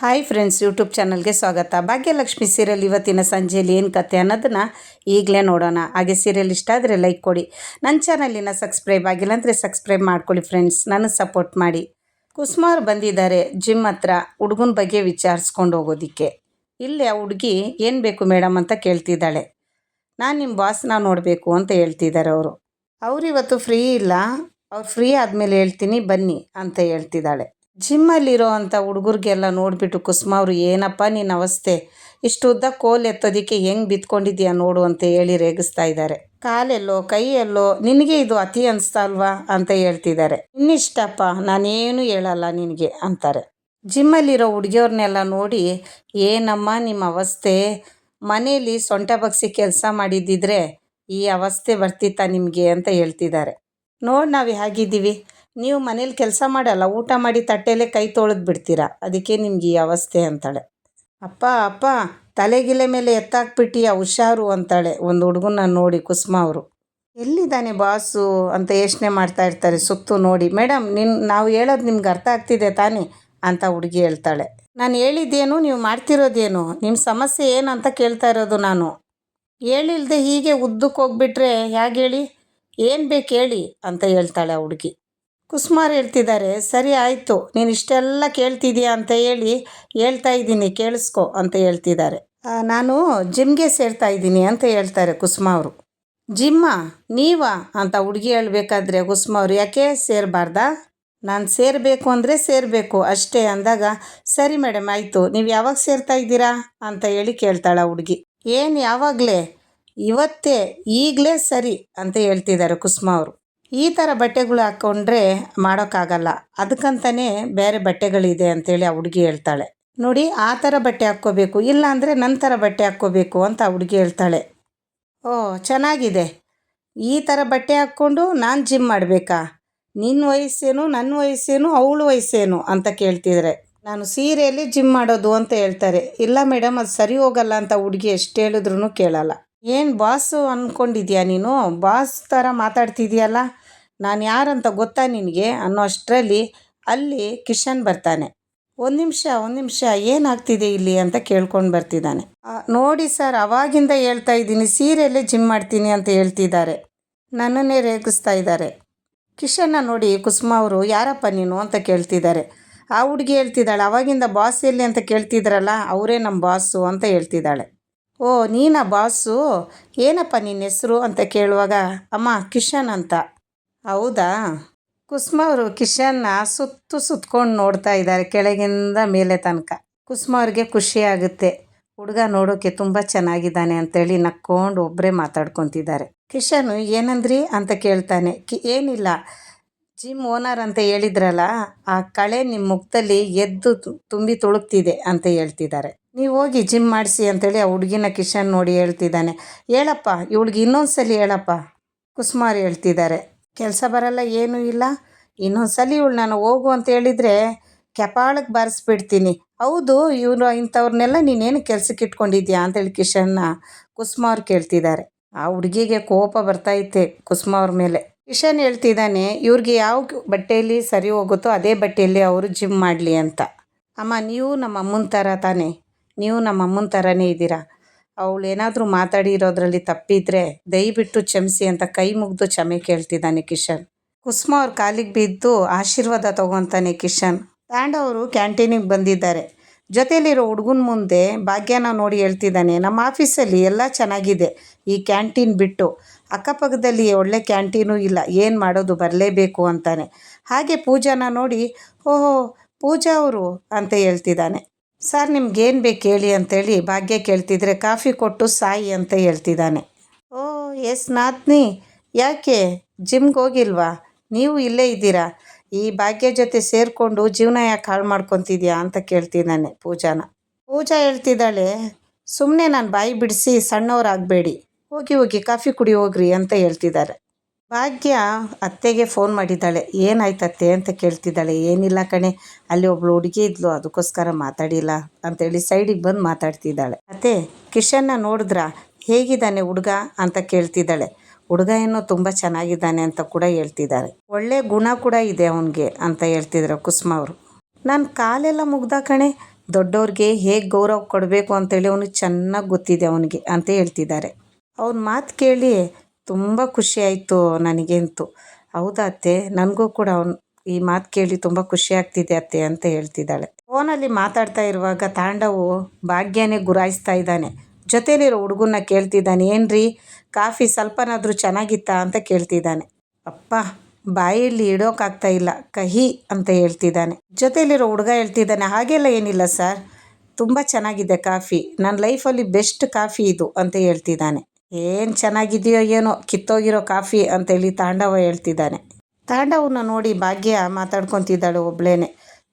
Hi friends, YouTube ಚಾನಲ್ಗೆ ಸ್ವಾಗತ. Bhagyalakshmi serial ಇವತ್ತಿನ ಸಂಜೆಯಲ್ಲಿ ಏನು ಕತೆ ಅನ್ನೋದನ್ನು ಈಗಲೇ ನೋಡೋಣ. ಹಾಗೆ ಸೀರಿಯಲ್ ಇಷ್ಟ ಆದರೆ ಲೈಕ್ ಕೊಡಿ. ನನ್ನ ಚಾನಲಿನ ಸಬ್ಸ್ಕ್ರೈಬ್ ಆಗಿಲ್ಲ ಅಂದರೆ ಸಬ್ಸ್ಕ್ರೈಬ್ ಮಾಡ್ಕೊಳ್ಳಿ ಫ್ರೆಂಡ್ಸ್. ನನಗೆ ಸಪೋರ್ಟ್ ಮಾಡಿ. ಕುಸುಮಾರ್ ಬಂದಿದ್ದಾರೆ ಜಿಮ್ ಹತ್ರ, ಹುಡುಗನ ಬಗ್ಗೆ ವಿಚಾರಿಸ್ಕೊಂಡು ಹೋಗೋದಿಕ್ಕೆ. ಇಲ್ಲಿ ಆ ಹುಡುಗಿ, ಏನು ಬೇಕು ಮೇಡಮ್ ಅಂತ ಕೇಳ್ತಿದ್ದಾಳೆ. ನಾನು ನಿಮ್ಮ ಬಾಸ್ನ ನೋಡಬೇಕು ಅಂತ ಹೇಳ್ತಿದ್ದಾರೆ ಅವರು. ಅವ್ರು ಇವತ್ತು ಫ್ರೀ ಇಲ್ಲ. ಅವ್ರು ಫ್ರೀ ಆದಮೇಲೆ ಹೇಳ್ತೀನಿ, ಬನ್ನಿ ಅಂತ ಹೇಳ್ತಿದ್ದಾಳೆ. ಜಿಮ್ಮಲ್ಲಿರೋ ಅಂಥ ಹುಡುಗರಿಗೆಲ್ಲ ನೋಡಿಬಿಟ್ಟು, ಕುಸುಮ ಅವರು ಏನಪ್ಪ ನಿನ್ನ ಅವಸ್ಥೆ? ಇಷ್ಟು ಉದ್ದ ಕೋಲ್ ಎತ್ತೋದಕ್ಕೆ ಹೆಂಗೆ ಬಿತ್ಕೊಂಡಿದ್ಯಾ ನೋಡು ಅಂತ ಹೇಳಿ ರೇಗಿಸ್ತಾ ಇದ್ದಾರೆ ಕಾಲೆಲ್ಲೋ, ಕೈಯೆಲ್ಲೋ, ನಿನಗೆ ಇದು ಅತಿ ಅನಿಸ್ತಾ ಅಲ್ವಾ? ಅಂತ ಹೇಳ್ತಿದ್ದಾರೆ ಇನ್ನಿಷ್ಟಪ್ಪ, ನಾನೇನು ಹೇಳಲ್ಲ ನಿನಗೆ ಅಂತಾರೆ. ಜಿಮ್ಮಲ್ಲಿರೋ ಹುಡುಗಿಯವ್ರನ್ನೆಲ್ಲ ನೋಡಿ, ಏನಮ್ಮ ನಿಮ್ಮ ಅವಸ್ಥೆ? ಮನೇಲಿ ಸೊಂಟ ಬಗ್ಸಿ ಕೆಲಸ ಮಾಡಿದ್ದಿದ್ರೆ ಈ ಅವಸ್ಥೆ ಬರ್ತಿತ್ತಾ ನಿಮಗೆ? ಅಂತ ಹೇಳ್ತಿದ್ದಾರೆ ನೋಡಿ ನಾವು ಹೇಗಿದ್ದೀವಿ? ನೀವು ಮನೇಲಿ ಕೆಲಸ ಮಾಡಲ್ಲ, ಊಟ ಮಾಡಿ ತಟ್ಟೆಯಲ್ಲೇ ಕೈ ತೊಳೆದು ಬಿಡ್ತೀರಾ? ಅದಕ್ಕೆ ನಿಮ್ಗೆ ಈ ಅವಸ್ಥೆ ಅಂತಾಳೆ. ಅಪ್ಪ ಅಪ್ಪ ತಲೆಗಿಲೆ ಮೇಲೆ ಎತ್ತಾಕ್ಬಿಟ್ಟಿಯ ಹುಷಾರು ಅಂತಾಳೆ ಒಂದು ಹುಡುಗನ ನೋಡಿ ಕುಸುಮ ಅವರು. ಎಲ್ಲಿದ್ದಾನೆ ಬಾಸು ಅಂತ ಯೋಚನೆ ಮಾಡ್ತಾ ಇರ್ತಾರೆ ಸುತ್ತು ನೋಡಿ. ಮೇಡಮ್ ನಿನ್, ನಾವು ಹೇಳೋದು ನಿಮ್ಗೆ ಅರ್ಥ ಆಗ್ತಿದೆ ತಾನೇ ಅಂತ ಹುಡುಗಿ ಹೇಳ್ತಾಳೆ. ನಾನು ಹೇಳಿದ್ದೇನು, ನೀವು ಮಾಡ್ತಿರೋದೇನು? ನಿಮ್ಮ ಸಮಸ್ಯೆ ಏನು ಅಂತ ಕೇಳ್ತಾ ಇರೋದು ನಾನು. ಹೇಳಿಲ್ದೆ ಹೀಗೆ ಉದ್ದಕ್ಕೆ ಹೋಗ್ಬಿಟ್ರೆ ಹೇಗೆ ಹೇಳಿ? ಏನು ಬೇಕು ಹೇಳಿ ಅಂತ ಹೇಳ್ತಾಳೆ ಆ ಹುಡುಗಿ. ಕುಸುಮಾರ್ ಹೇಳ್ತಿದ್ದಾರೆ, ಸರಿ ಆಯಿತು, ನೀನು ಇಷ್ಟೆಲ್ಲ ಕೇಳ್ತಿದೀಯ ಅಂತ ಹೇಳಿ ಹೇಳ್ತಾ ಇದ್ದೀನಿ, ಕೇಳಿಸ್ಕೊ ಅಂತ ಹೇಳ್ತಿದ್ದಾರೆ. ನಾನು ಜಿಮ್ಗೆ ಸೇರ್ತಾ ಇದ್ದೀನಿ ಅಂತ ಹೇಳ್ತಾರೆ ಕುಸುಮ ಅವರು. ಜಿಮ್ಮ, ನೀವಾ? ಅಂತ ಹುಡುಗಿ ಹೇಳಬೇಕಾದ್ರೆ ಕುಸುಮ ಅವರು, ಯಾಕೆ ಸೇರಬಾರ್ದಾ? ನಾನು ಸೇರಬೇಕು ಅಂದರೆ ಸೇರಬೇಕು, ಅಷ್ಟೇ ಅಂದಾಗ, ಸರಿ ಮೇಡಮ್, ಆಯಿತು, ನೀವು ಯಾವಾಗ ಸೇರ್ತಾ ಇದ್ದೀರಾ? ಅಂತ ಹೇಳಿ ಕೇಳ್ತಾಳ ಹುಡುಗಿ. ಏನು ಯಾವಾಗಲೇ, ಇವತ್ತೇ ಈಗಲೇ ಸರಿ ಅಂತ ಹೇಳ್ತಿದ್ದಾರೆ ಕುಸುಮ ಅವರು. ಈ ಥರ ಬಟ್ಟೆಗಳು ಹಾಕ್ಕೊಂಡ್ರೆ ಮಾಡೋಕ್ಕಾಗಲ್ಲ. ಅದಕ್ಕಂತಲೇ ಬೇರೆ ಬಟ್ಟೆಗಳಿದೆ ಅಂತೇಳಿ ಆ ಹುಡುಗಿ ಹೇಳ್ತಾಳೆ. ನೋಡಿ, ಆ ಥರ ಬಟ್ಟೆ ಹಾಕ್ಕೋಬೇಕು ಇಲ್ಲ ಅಂದರೆ ನನ್ನ ಥರ ಬಟ್ಟೆ ಹಾಕ್ಕೋಬೇಕು ಅಂತ ಆ ಹುಡುಗಿ ಹೇಳ್ತಾಳೆ. ಓ, ಚೆನ್ನಾಗಿದೆ. ಈ ಥರ ಬಟ್ಟೆ ಹಾಕ್ಕೊಂಡು ನಾನು ಜಿಮ್ ಮಾಡಬೇಕಾ? ನಿನ್ನ ವಯಸ್ಸೇನು ನನ್ನ ವಯಸ್ಸೇನು, ಅವಳ ವಯಸ್ಸೇನು ಅಂತ ಕೇಳ್ತಿದ್ರೆ. ನಾನು ಸೀರೆಯಲ್ಲಿ ಜಿಮ್ ಮಾಡೋದು ಅಂತ ಹೇಳ್ತಾರೆ. ಇಲ್ಲ ಮೇಡಮ್ ಅದು ಸರಿ ಹೋಗಲ್ಲ ಅಂತ ಹುಡುಗಿ ಎಷ್ಟು ಹೇಳಿದ್ರು ಕೇಳಲ್ಲ. ಏನು ಬಾಸು ಅಂದ್ಕೊಂಡಿದ್ಯಾ ನೀನು? ಬಾಸ್ ಥರ ಮಾತಾಡ್ತಿದ್ಯಲ್ಲ? ನಾನು ಯಾರಂತ ಗೊತ್ತಾ ನಿನಗೆ? ಅನ್ನೋ ಅಷ್ಟರಲ್ಲಿ ಅಲ್ಲಿ ಕಿಶನ್ ಬರ್ತಾನೆ. ಒಂದು ನಿಮಿಷ ಒಂದು ನಿಮಿಷ, ಏನಾಗ್ತಿದೆ ಇಲ್ಲಿ ಅಂತ ಕೇಳ್ಕೊಂಡು ಬರ್ತಿದ್ದಾನೆ. ನೋಡಿ ಸರ್, ಅವಾಗಿಂದ ಹೇಳ್ತಾ ಇದ್ದೀನಿ, ಸೀರೆಯಲ್ಲೇ ಜಿಮ್ ಮಾಡ್ತೀನಿ ಅಂತ ಹೇಳ್ತಿದ್ದಾರೆ. ನನ್ನನ್ನೇ ರೇಗಿಸ್ತಾ ಇದ್ದಾರೆ. ಕಿಶನ್ನ ನೋಡಿ, ಕುಸುಮ ಅವರು, ಯಾರಪ್ಪ ನೀನು ಅಂತ ಕೇಳ್ತಿದ್ದಾರೆ. ಆ ಹುಡುಗಿ ಹೇಳ್ತಿದ್ದಾಳೆ, ಅವಾಗಿಂದ ಬಾಸ್ ಎಲ್ಲಿ ಅಂತ ಕೇಳ್ತಿದ್ರಲ್ಲ, ಅವರೇ ನಮ್ಮ ಬಾಸು ಅಂತ ಹೇಳ್ತಿದ್ದಾಳೆ. ಓ, ನೀನಾ ಬಾಸು? ಏನಪ್ಪ ನಿನ್ನ ಹೆಸರು ಅಂತ ಕೇಳುವಾಗ? ಅಮ್ಮ, ಕಿಶನ್ ಅಂತ. ಹೌದಾ? ಕುಸುಮ ಅವರು ಕಿಶನ್ನ ಸುತ್ತು ಸುತ್ಕೊಂಡು ನೋಡ್ತಾ ಇದ್ದಾರೆ ಕೆಳಗಿಂದ ಮೇಲೆ ತನಕ. ಕುಸುಮ ಅವ್ರಿಗೆ ಖುಷಿ ಆಗುತ್ತೆ. ಹುಡುಗ ನೋಡೋಕ್ಕೆ ತುಂಬ ಚೆನ್ನಾಗಿದ್ದಾನೆ ಅಂತೇಳಿ ನಕ್ಕೊಂಡು ಒಬ್ಬರೇ ಮಾತಾಡ್ಕೊತಿದ್ದಾರೆ. ಕಿಶನ್, ಏನಂದ್ರಿ ಅಂತ ಕೇಳ್ತಾನೆ. ಕಿ, ಏನಿಲ್ಲ. ಜಿಮ್ ಓನರ್ ಅಂತ ಹೇಳಿದ್ರಲ್ಲ, ಆ ಕಳೆ ನಿಮ್ಮ ಮುಖದಲ್ಲಿ ಎದ್ದು ತುಂಬಿ ತುಳುಕ್ತಿದೆ ಅಂತ ಹೇಳ್ತಿದ್ದಾರೆ. ನೀವು ಹೋಗಿ ಜಿಮ್ ಮಾಡಿಸಿ ಅಂತೇಳಿ ಆ ಹುಡುಗಿನ ಕಿಶನ್ ನೋಡಿ ಹೇಳ್ತಿದ್ದಾನೆ. ಹೇಳಪ್ಪ ಇವಳಿಗೆ ಇನ್ನೊಂದ್ಸಲಿ ಹೇಳಪ್ಪ. ಕುಸುಮಾರಿ ಹೇಳ್ತಿದ್ದಾರೆ. ಕೆಲಸ ಬರಲ್ಲ, ಏನೂ ಇಲ್ಲ. ಇನ್ನೊಂದ್ಸಲಿ ಇವಳು ನಾನು ಹೋಗು ಅಂತ ಹೇಳಿದರೆ ಕೆಪಾಳಕ್ಕೆ ಬಾರಿಸ್ಬಿಡ್ತೀನಿ. ಹೌದು, ಇವರು ಇಂಥವ್ರನ್ನೆಲ್ಲ ನೀನೇನು ಕೆಲ್ಸಕ್ಕೆ ಇಟ್ಕೊಂಡಿದ್ಯಾ ಅಂತೇಳಿ ಕಿಶನ್ನ ಕುಸುಮ ಅವ್ರು ಕೇಳ್ತಿದ್ದಾರೆ. ಆ ಹುಡುಗಿಗೆ ಕೋಪ ಬರ್ತೈತೆ ಕುಸುಮ ಅವ್ರ ಮೇಲೆ. ಕಿಶನ್ ಹೇಳ್ತಿದ್ದಾನೆ, ಇವ್ರಿಗೆ ಯಾವ ಬಟ್ಟೆಯಲ್ಲಿ ಸರಿ ಹೋಗುತ್ತೋ ಅದೇ ಬಟ್ಟೆಯಲ್ಲಿ ಅವರು ಜಿಮ್ ಮಾಡಲಿ ಅಂತ. ಅಮ್ಮ, ನೀವು ನಮ್ಮ ಅಮ್ಮನ ಥರ ತಾನೇ. ನೀವು ನಮ್ಮ ಅಮ್ಮನ ಥರನೇ ಇದ್ದೀರಾ? ಅವಳು ಏನಾದರೂ ಮಾತಾಡಿರೋದ್ರಲ್ಲಿ ತಪ್ಪಿದ್ರೆ ದಯವಿಟ್ಟು ಕ್ಷಮಿಸಿ ಅಂತ ಕೈ ಮುಗಿದು ಕ್ಷಮೆ ಕೇಳ್ತಿದ್ದಾನೆ ಕಿಶನ್. ಕುಸುಮ ಅವ್ರ ಕಾಲಿಗೆ ಬಿದ್ದು ಆಶೀರ್ವಾದ ತಗೊತಾನೆ ಕಿಶನ್. ಅವರು ಕ್ಯಾಂಟೀನಿಗೆ ಬಂದಿದ್ದಾರೆ. ಜೊತೆಯಲ್ಲಿರೋ ಹುಡುಗನ ಮುಂದೆ ಭಾಗ್ಯನ ನೋಡಿ ಹೇಳ್ತಿದ್ದಾನೆ, ನಮ್ಮ ಆಫೀಸಲ್ಲಿ ಎಲ್ಲ ಚೆನ್ನಾಗಿದೆ, ಈ ಕ್ಯಾಂಟೀನ್ ಬಿಟ್ಟು. ಅಕ್ಕಪಕ್ಕದಲ್ಲಿ ಒಳ್ಳೆ ಕ್ಯಾಂಟೀನು ಇಲ್ಲ, ಏನು ಮಾಡೋದು ಬರಲೇಬೇಕು ಅಂತಾನೆ. ಹಾಗೆ ಪೂಜಾನ ನೋಡಿ, ಓಹೋ, ಪೂಜಾ ಅವರು ಅಂತ ಹೇಳ್ತಿದ್ದಾನೆ. ಸರ್, ನಿಮ್ಗೇನು ಬೇಕು ಹೇಳಿ ಅಂತೇಳಿ ಭಾಗ್ಯ ಕೇಳ್ತಿದ್ರೆ ಕಾಫಿ ಕೊಟ್ಟು ಸಾಯಿ ಅಂತ ಹೇಳ್ತಿದ್ದಾನೆ. ಓ ಎಸ್ ನಾತ್ನಿ ಯಾಕೆ? ಜಿಮ್ಗೆ ಹೋಗಿಲ್ವಾ? ನೀವು ಇಲ್ಲೇ ಇದ್ದೀರಾ? ಈ ಭಾಗ್ಯ ಜೊತೆ ಸೇರಿಕೊಂಡು ಜೀವನ ಯಾಕೆ ಹಾಳು ಮಾಡ್ಕೊತಿದ್ಯಾ ಅಂತ ಕೇಳ್ತಿದ್ದಾನೆ ಪೂಜಾನ. ಪೂಜಾ ಹೇಳ್ತಿದ್ದಾಳೆ ಸುಮ್ಮನೆ ನಾನು ಬಾಯಿ ಬಿಡಿಸಿ ಸಣ್ಣವರಾಗಬೇಡಿ. ಹೋಗಿ ಹೋಗಿ ಕಾಫಿ ಕುಡಿ ಹೋಗ್ರಿ ಅಂತ ಹೇಳ್ತಿದ್ದಾರೆ. ಭಾಗ್ಯ ಅತ್ತೆಗೆ ಫೋನ್ ಮಾಡಿದ್ದಾಳೆ. ಏನಾಯ್ತತ್ತೆ ಅಂತ ಕೇಳ್ತಿದ್ದಾಳೆ. ಏನಿಲ್ಲ ಕಣೆ. ಅಲ್ಲಿ ಒಬ್ಳು ಹುಡುಗಿ ಇದ್ಲು. ಅದಕ್ಕೋಸ್ಕರ ಮಾತಾಡಿಲ್ಲ ಅಂತೇಳಿ ಸೈಡಿಗೆ ಬಂದು ಮಾತಾಡ್ತಿದ್ದಾಳೆ. ಅತ್ತೆ, ಕಿಶನ್ನ ನೋಡಿದ್ರ? ಹೇಗಿದ್ದಾನೆ ಹುಡುಗ ಅಂತ ಕೇಳ್ತಿದ್ದಾಳೆ. ಹುಡುಗ ಏನೋ ತುಂಬ ಚೆನ್ನಾಗಿದ್ದಾನೆ ಅಂತ ಕೂಡ ಹೇಳ್ತಿದ್ದಾರೆ. ಒಳ್ಳೆ ಗುಣ ಕೂಡ ಇದೆ ಅವನಿಗೆ ಅಂತ ಹೇಳ್ತಿದ್ರು ಕುಸುಮ ಅವರು. ನಾನು ಕಾಲೆಲ್ಲ ಮುಗ್ದ ಕಣೆ? ದೊಡ್ಡವ್ರಿಗೆ ಹೇಗೆ ಗೌರವ ಕೊಡಬೇಕು ಅಂತೇಳಿ ಅವನಿಗೆ ಚೆನ್ನಾಗಿ ಗೊತ್ತಿದೆ ಅವನಿಗೆ ಅಂತ ಹೇಳ್ತಿದ್ದಾರೆ. ಅವನ ಮಾತು ಕೇಳಿ ತುಂಬ ಖುಷಿ ಆಯಿತು ನನಗಂತೂ. ಹೌದಾ ಅತ್ತೆ? ನನಗೂ ಕೂಡ ಅವ್ನು ಈ ಮಾತು ಕೇಳಿ ತುಂಬ ಖುಷಿ ಆಗ್ತಿದೆ ಅತ್ತೆ ಅಂತ ಹೇಳ್ತಿದ್ದಾಳೆ. ಫೋನಲ್ಲಿ ಮಾತಾಡ್ತಾ ಇರುವಾಗ ತಾಂಡವು ಭಾಗ್ಯನೇ ಗುರಾಯಿಸ್ತಾ ಇದ್ದಾನೆ. ಜೊತೆಲಿರೋ ಹುಡುಗನ್ನ ಕೇಳ್ತಿದ್ದಾನೆ, ಏನ್ರಿ? ಕಾಫಿ ಸ್ವಲ್ಪನಾದರೂ ಚೆನ್ನಾಗಿತ್ತಾ? ಅಂತ ಕೇಳ್ತಿದ್ದಾನೆ. ಅಪ್ಪ, ಬಾಯಲ್ಲಿ ಇಡೋಕ್ಕಾಗ್ತಾ ಇಲ್ಲ, ಕಹಿ, ಅಂತ ಹೇಳ್ತಿದ್ದಾನೆ. ಜೊತೆಲಿರೋ ಹುಡುಗ ಹೇಳ್ತಿದ್ದಾನೆ, ಹಾಗೆಲ್ಲ ಏನಿಲ್ಲ ಸರ್. ತುಂಬ ಚೆನ್ನಾಗಿದೆ ಕಾಫಿ. ನನ್ನ ಲೈಫಲ್ಲಿ ಬೆಸ್ಟ್ ಕಾಫಿ ಇದು, ಅಂತ ಹೇಳ್ತಿದ್ದಾನೆ. ಏನು ಚೆನ್ನಾಗಿದೆಯೋ ಏನೋ ಕಿತ್ತೋಗಿರೋ ಕಾಫಿ ಅಂತೇಳಿ ತಾಂಡವ ಹೇಳ್ತಿದ್ದಾನೆ. ತಾಂಡವನ್ನ ನೋಡಿ ಭಾಗ್ಯ ಮಾತಾಡ್ಕೊತಿದ್ದಾಳೆ ಒಬ್ಳೇನೆ.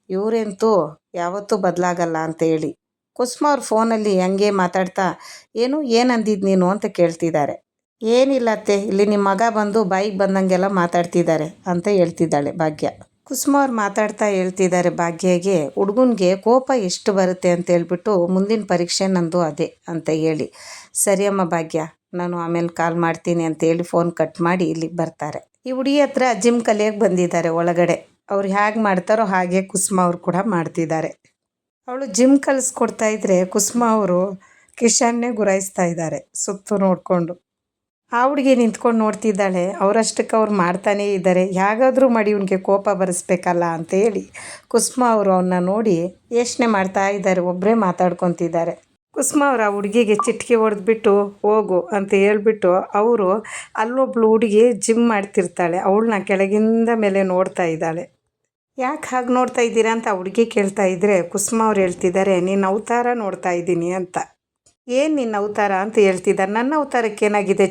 ಇವರಂತೂ ಯಾವತ್ತೂ ಬದಲಾಗಲ್ಲ ಅಂತೇಳಿ. ಕುಸುಮ ಅವ್ರ ಫೋನಲ್ಲಿ ಹಂಗೆ ಮಾತಾಡ್ತಾ, ಏನು ಏನಂದಿದ್ ನೀನು? ಅಂತ ಕೇಳ್ತಿದ್ದಾರೆ. ಏನಿಲ್ಲ ಅತ್ತೆ, ಇಲ್ಲಿ ನಿಮ್ಮ ಮಗ ಬಂದು ಬಾಯಿಗೆ ಬಂದಂಗೆಲ್ಲ ಮಾತಾಡ್ತಿದ್ದಾರೆ ಅಂತ ಹೇಳ್ತಿದ್ದಾಳೆ ಭಾಗ್ಯ. ಕುಸುಮ ಅವ್ರು ಮಾತಾಡ್ತಾ ಹೇಳ್ತಿದ್ದಾರೆ ಭಾಗ್ಯಗೆ, ಹುಡುಗನಿಗೆ ಕೋಪ ಎಷ್ಟು ಬರುತ್ತೆ ಅಂತ ಹೇಳ್ಬಿಟ್ಟು ಮುಂದಿನ ಪರೀಕ್ಷೆ ನಂದು ಅದೇ ಅಂತ ಹೇಳಿ. ಸರಿಯಮ್ಮ ಭಾಗ್ಯ ನಾನು ಆಮೇಲೆ ಕಾಲ್ ಮಾಡ್ತೀನಿ ಅಂತೇಳಿ ಫೋನ್ ಕಟ್ ಮಾಡಿ ಇಲ್ಲಿಗೆ ಬರ್ತಾರೆ. ಈ ಹುಡುಗಿ ಹತ್ರ ಜಿಮ್ ಕಲಿಯೋಕೆ ಬಂದಿದ್ದಾರೆ ಒಳಗಡೆ. ಅವ್ರು ಹೇಗೆ ಮಾಡ್ತಾರೋ ಹಾಗೆ ಕುಸುಮ ಅವರು ಕೂಡ ಮಾಡ್ತಿದ್ದಾರೆ. ಅವಳು ಜಿಮ್ ಕಲಿಸ್ಕೊಡ್ತಾ ಇದ್ರೆ ಕುಸುಮ ಅವರು ಕಿಶನ್ನೇ ಗುರಾಯಿಸ್ತಾ ಇದ್ದಾರೆ ಸುತ್ತು ನೋಡಿಕೊಂಡು. ಆ ಹುಡುಗಿ ನಿಂತ್ಕೊಂಡು ನೋಡ್ತಿದ್ದಾಳೆ ಅವರಷ್ಟಕ್ಕೆ ಅವ್ರು ಮಾಡ್ತಾನೇ ಇದ್ದಾರೆ ಹೇಗಾದರೂ ಮಾಡಿ ಇವನಿಗೆ ಕೋಪ ಬರೆಸ್ಬೇಕಲ್ಲ ಅಂತ ಹೇಳಿ ಕುಸುಮ ಅವರು ಅವನ್ನ ನೋಡಿ ಯೋಚನೆ ಮಾಡ್ತಾ ಇದ್ದಾರೆ ಒಬ್ಬರೇ ಮಾತಾಡ್ಕೊತಿದ್ದಾರೆ. ಕುಸುಮ ಅವ್ರು ಆ ಹುಡುಗಿಗೆ ಚಿಟಿಕೆ ಹೊಡೆದ್ಬಿಟ್ಟು ಹೋಗು ಅಂತ ಹೇಳ್ಬಿಟ್ಟು ಅವರು ಅಲ್ಲೊಬ್ಳು ಹುಡುಗಿ ಜಿಮ್ ಮಾಡ್ತಿರ್ತಾಳೆ. ಅವಳನ್ನ ಕೆಳಗಿಂದ ಮೇಲೆ ನೋಡ್ತಾ ಇದ್ದಾಳೆ. ಯಾಕೆ ಹಾಗೆ ನೋಡ್ತಾ ಇದ್ದೀರಾ ಅಂತ ಹುಡುಗಿ ಕೇಳ್ತಾ ಇದ್ದರೆ ಕುಸುಮ ಅವ್ರು ಹೇಳ್ತಿದ್ದಾರೆ ನಿನ್ನ ಅವತಾರ ನೋಡ್ತಾ ಇದ್ದೀನಿ ಅಂತ. ಏನು ನಿನ್ನ ಅವತಾರ ಅಂತ ಹೇಳ್ತಿದ್ದಾರೆ. ನನ್ನ ಅವತಾರಕ್ಕೆ ಏನಾಗಿದೆ?